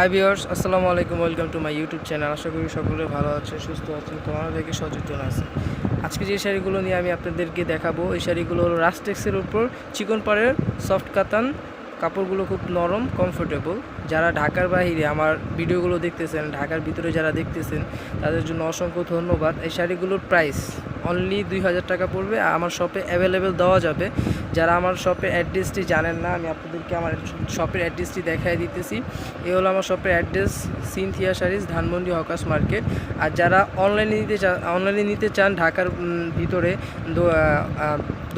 High viewers আসসালামু আলাইকুম welcome to my YouTube channel আশা করি সকলে ভালো আছে সুস্থ আছেন তোমার থেকে সচেতন আছে। আজকে যে শাড়িগুলো নিয়ে আমি আপনাদেরকে দেখাবো, এই শাড়িগুলো হলো রাস্টেক্সের উপর চিকন পাড়ের সফট কাতান কাপড়গুলো খুব নরম কমফোর্টেবল যারা ঢাকার বাইরে আমার ভিডিওগুলো দেখতেছেন, ঢাকার ভিতরে যারা দেখতেছেন, তাদের জন্য অসংখ্য ধন্যবাদ। এই শাড়িগুলোর প্রাইস অনলি দুই হাজার টাকা পড়বে আমার শপে অ্যাভেলেবেল দেওয়া যাবে। যারা আমার শপের অ্যাড্রেসটি জানেন না, আমি আপনাদেরকে আমার শপের অ্যাড্রেসটি দেখাই দিতেছি। এই হলো আমার শপের address, Cynthia sarees Dhanmondi hawkers market. আর যারা অনলাইনে নিতে চান অনলাইনে নিতে চান ঢাকার ভিতরে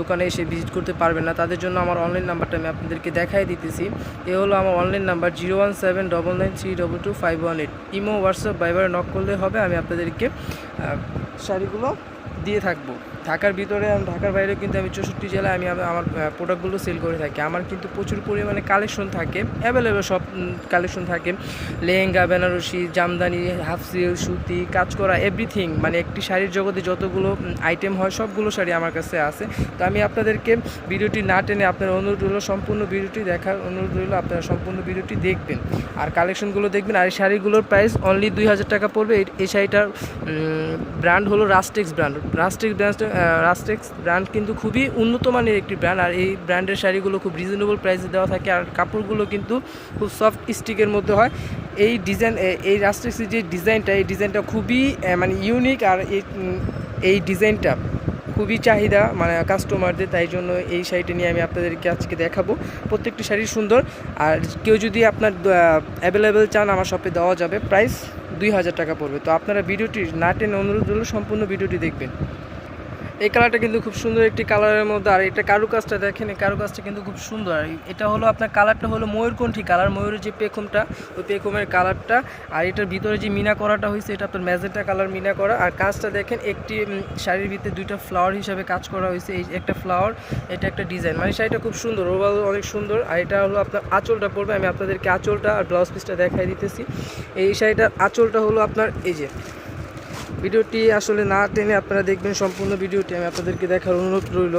দোকানে এসে ভিজিট করতে পারবেন না, তাদের জন্য আমার অনলাইন নাম্বারটা আমি আপনাদেরকে দেখাই দিতেছি। এ হলো আমার online number zero one seven double nine three double two five one eight. Imo, WhatsApp বাইবারে knock করলে হবে, আমি আপনাদেরকে শাড়িগুলো দিয়ে থাকব। ঢাকার ভিতরে ঢাকার বাইরেও কিন্তু আমি চৌষট্টি জেলায় আমি আমার- প্রোডাক্টগুলো সেল করে থাকি। আমার কিন্তু প্রচুর পরিমাণে কালেকশন থাকে অ্যাভেলেবেল সব কালেকশন থাকে। লেহেঙ্গা, বেনারসি, জামদানি হাফ সিল সুতি, কাজ করা এভরিথিং মানে একটি শাড়ির জগতে যতগুলো আইটেম হয়, সবগুলো শাড়ি আমার কাছে আছে। তো আমি আপনাদেরকে ভিডিওটি না টেনে আপনার অনুরোধ রইল, সম্পূর্ণ ভিডিওটি দেখার অনুরোধ রইল, আপনারা সম্পূর্ণ ভিডিওটি দেখবেন। আর কালেকশনগুলো দেখবেন, আর এই শাড়িগুলোর প্রাইস অনলি দুই হাজার টাকা পড়বে। এই শাড়িটার ব্র্যান্ড হলো Rastex brand Rastex brand Rastex brand কিন্তু খুবই উন্নত মানের একটি ব্র্যান্ড। আর এই ব্র্যান্ডের শাড়িগুলো খুব রিজনেবল প্রাইসে দেওয়া থাকে আর কাপড়গুলো কিন্তু খুব সফট স্টিকের মধ্যে হয়। এই ডিজাইন এই রাস্টেক্সের যে ডিজাইনটা এই ডিজাইনটা খুবই মানে ইউনিক আর এই ডিজাইনটা খুবই চাহিদা মানে কাস্টমারদের তাই জন্য এই শাড়িটা নিয়ে আমি আপনাদেরকে আজকে দেখাবো। প্রত্যেকটি শাড়ি সুন্দর। আর কেউ যদি আপনার অ্যাভেলেবেল চান, আমার শপে দেওয়া যাবে। প্রাইস দুই হাজার টাকা পড়বে। তো আপনারা ভিডিওটি না টেনে অনুরোধ হলো সম্পূর্ণ ভিডিওটি দেখবেন। এই কালারটা কিন্তু খুব সুন্দর একটি কালারের মধ্যে। আর এটা কারুকাজটা দেখেন, এই কারুকাজটা কিন্তু খুব সুন্দর। এটা হলো আপনার কালারটা হলো ময়ূরকণ্ঠী কালার ময়ূরের যে পেখমটা, ওই পেখমের কালারটা আর এটার ভিতরে যে মিনা করাটা হয়েছে, এটা আপনার ম্যাজেন্টা কালার মিনা করা। আর কাজটা দেখেন, একটি শাড়ির ভিতরে দুইটা ফ্লাওয়ার হিসাবে কাজ করা হয়েছে। এই একটা ফ্লাওয়ার এটা একটা ডিজাইন মানে শাড়িটা খুব সুন্দর ওভারঅল অনেক সুন্দর। আর এটা হলো আপনার আঁচলটা পড়বে, আমি আপনাদেরকে আঁচলটা আর ব্লাউজ পিসটা দেখাই দিতেছি। এই শাড়িটার আঁচলটা হলো আপনার, এই যে ভিডিওটি আসলে না টেনে আপনারা দেখবেন সম্পূর্ণ ভিডিওটি। আমি আপনাদেরকে দেখার অনুরোধ রইল।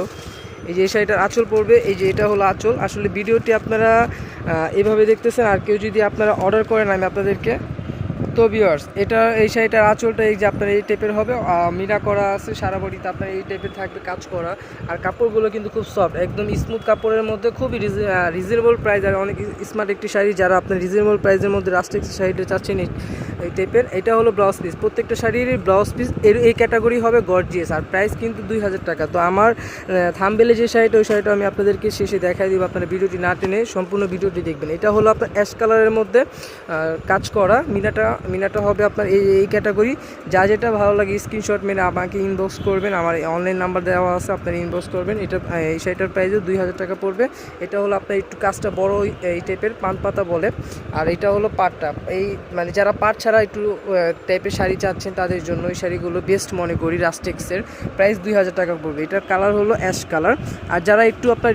এই যে এই শাড়িটার আঁচল পড়বে, এই যে এটা হলো আঁচল। আসলে ভিডিওটি আপনারা এভাবে দেখতেছেন, আর কেউ যদি আপনারা অর্ডার করেন, আমি আপনাদেরকে তো বিয়ার্স এটা, এই শাড়িটার আঁচলটা এই যে আপনার এই টাইপের হবে মিনা করা আছে, সারা বডিতে আপনার এই টাইপের থাকবে কাজ করা। আর কাপড়গুলো কিন্তু খুব সফট একদম স্মুথ কাপড়ের মধ্যে খুবই রিজনেবল প্রাইস আর অনেক স্মার্ট একটি শাড়ি যারা আপনার রিজনেবল প্রাইসের মধ্যে রাস্টেক্স শাড়িটা চাচ্ছেন এই- এই টাইপের এটা হলো ব্লাউজ পিস প্রত্যেকটা শাড়ির ব্লাউজ পিস এর, এই ক্যাটাগরি হবে গর্জিয়াস আর প্রাইস কিন্তু দুই হাজার টাকা। তো আমার থামবেলে যে শাড়িটা, ওই শাড়িটা আমি আপনাদেরকে শেষে দেখাই দিব, আপনারা ভিডিওটি না টেনে সম্পূর্ণ ভিডিওটি দেখবেন। এটা হলো আপনার অ্যাশ কালারের মধ্যে কাজ করা, মিনাটা মিনাটা হবে আপনার এই এই ক্যাটাগরি যা যেটা ভালো লাগে স্ক্রিনশট মেরে আমাকে ইনবক্স করবেন। আমার অনলাইন নাম্বার দেওয়া আছে, আপনারা ইনবক্স করবেন। এটা, এই শাড়িটার প্রাইসও দুই হাজার টাকা পড়বে। এটা হলো আপনার একটু কাজটা বড় এই- টাইপের পান পাতা বলে। আর এটা হলো পাটটা। এই মানে যারা পাট ছাড়া একটু টাইপের শাড়ি চাচ্ছেন তাদের জন্য এই শাড়িগুলো বেস্ট মনে করি রাস্টেক্সের প্রাইস দুই হাজার টাকা পড়বে। এটার কালার হলো অ্যাশ কালার আর যারা একটু আপনার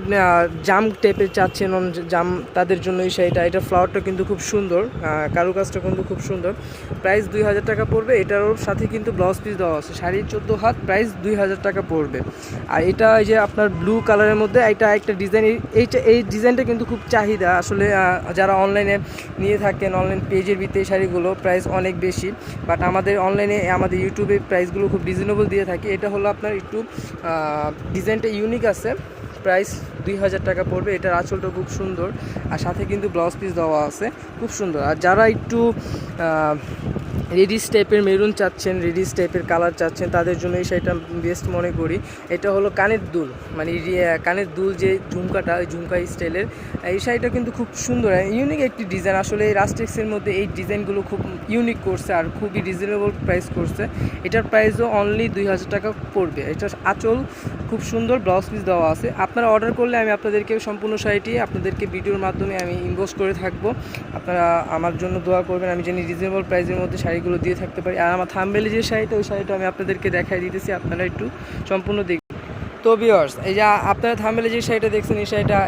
জাম টাইপের চাচ্ছেন জাম, তাদের জন্য এই শাড়িটা। এটা ফ্লাওয়ারটা কিন্তু খুব সুন্দর। কারুকাজটা কিন্তু খুব সুন্দর। প্রাইস দুই হাজার টাকা পড়বে। এটার সাথে কিন্তু ব্লাউজ পিস দেওয়া আছে। শাড়ির চোদ্দ হাত, প্রাইস দুই হাজার টাকা পড়বে। আর এটা এই যে আপনার ব্লু কালারের মধ্যে, এটা একটা ডিজাইন এইটা এই ডিজাইনটা কিন্তু খুব চাহিদা। আসলে যারা অনলাইনে নিয়ে থাকেন অনলাইন পেজের ভিতরে শাড়িগুলো প্রাইস অনেক বেশি। বাট আমাদের অনলাইনে আমাদের ইউটিউবে প্রাইসগুলো খুব রিজনেবল দিয়ে থাকে। এটা হলো আপনার একটু ডিজাইনটা ইউনিক আছে। প্রাইস দুই হাজার টাকা পড়বে। এটার আঁচলটা খুব সুন্দর। আর সাথে কিন্তু ব্লাউজ পিস দেওয়া আছে। খুব সুন্দর। আর যারা একটু রেডিস টাইপের মেরুন চাচ্ছেন, রেডিস টাইপের কালার চাচ্ছেন, তাদের জন্য এই শাড়িটা বেস্ট মনে করি। এটা হলো কানের দুল মানে কানের দুল যে ঝুমকাটা, ওই ঝুমকা স্টাইলের, এই শাড়িটা কিন্তু খুব সুন্দর ইউনিক একটি ডিজাইন আসলে এই রাস্টেক্সের মধ্যে এই ডিজাইনগুলো খুব ইউনিক করছে আর খুবই রিজনেবল প্রাইস করছে। এটার প্রাইসও অনলি দুই হাজার টাকা পড়বে। এটা আঁচল খুব সুন্দর ব্লাউজ পিস দেওয়া আছে। আপনারা অর্ডার করলে আমি আপনাদেরকে সম্পূর্ণ শাড়িটি আপনাদেরকে ভিডিওর মাধ্যমে আমি ইনভেস্ট করে থাকব। আপনারা আমার জন্য দোয়া করবেন, আমি জানি রিজনেবল প্রাইসের মধ্যে শাড়িগুলো দিয়ে থাকতে পারি। আর আমার থামবেলে যে শাড়িটা, ওই শাড়িটা আমি আপনাদেরকে দেখাই দিতেছি, আপনারা একটু সম্পূর্ণ দেখ তো বিয়ার্স এই যে আপনারা থামেলে যে শাড়িটা দেখছেন, এই শাড়িটা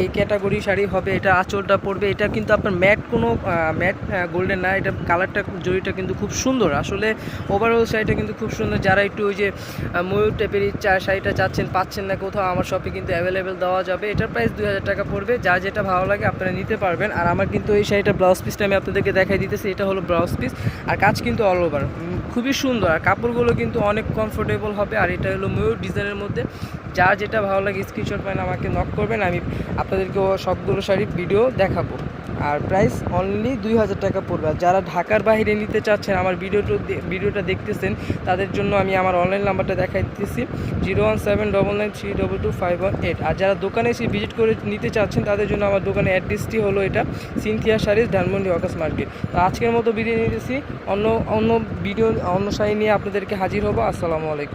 এই ক্যাটাগরি শাড়ি হবে, এটা আঁচলটা পড়বে, এটা কিন্তু আপনার ম্যাট কোনো ম্যাট গোল্ডেন না, এটা কালারটা জরিটা কিন্তু খুব সুন্দর। আসলে ওভারঅল শাড়িটা কিন্তু খুব সুন্দর। যারা একটু ওই যে ময়ূর টাইপের শাড়িটা চাচ্ছেন, পাচ্ছেন না কোথাও, আমার শপে কিন্তু অ্যাভেলেবেল দেওয়া যাবে। এটার প্রাইস দুই হাজার টাকা পড়বে। যা যেটা ভালো লাগে আপনারা নিতে পারবেন। আর আমার কিন্তু এই শাড়িটা ব্লাউজ পিসটা আমি আপনাদেরকে দেখাই দিতেছি। এটা হলো ব্লাউজ পিস আর কাজ কিন্তু অল ওভার খুবই সুন্দর। আর কাপড়গুলো কিন্তু অনেক কমফোর্টেবল হবে। আর এটা হলো ময়ূর ডিজাইনের মধ্যে। যা যেটা ভালো লাগে স্ক্রিনশট পান আমাকে নক করবেন। আমি আপনাদেরকে সবগুলো শাড়ির ভিডিও দেখাবো। আর প্রাইস অনলি দুই হাজার টাকা পড়বে। যারা ঢাকার বাইরে নিতে চাচ্ছেন, আমার ভিডিওটা ভিডিওটা দেখতেছেন, তাদের জন্য আমি আমার অনলাইন নাম্বারটা দেখাই দিতেছি zero one seven double nine three double two five one eight আর যারা দোকানে এসে ভিজিট করে নিতে চাচ্ছেন, তাদের জন্য আমার দোকানের অ্যাড্রেসটি হলো এটা, Cynthia sarees Dhanmondi hawkers market. তো আজকের মতো ভিডিও নিতেছি। অন্য অন্য ভিডিও, অন্য শাড়ি নিয়ে আপনাদেরকে হাজির হব। আসসালামু আলাইকুম।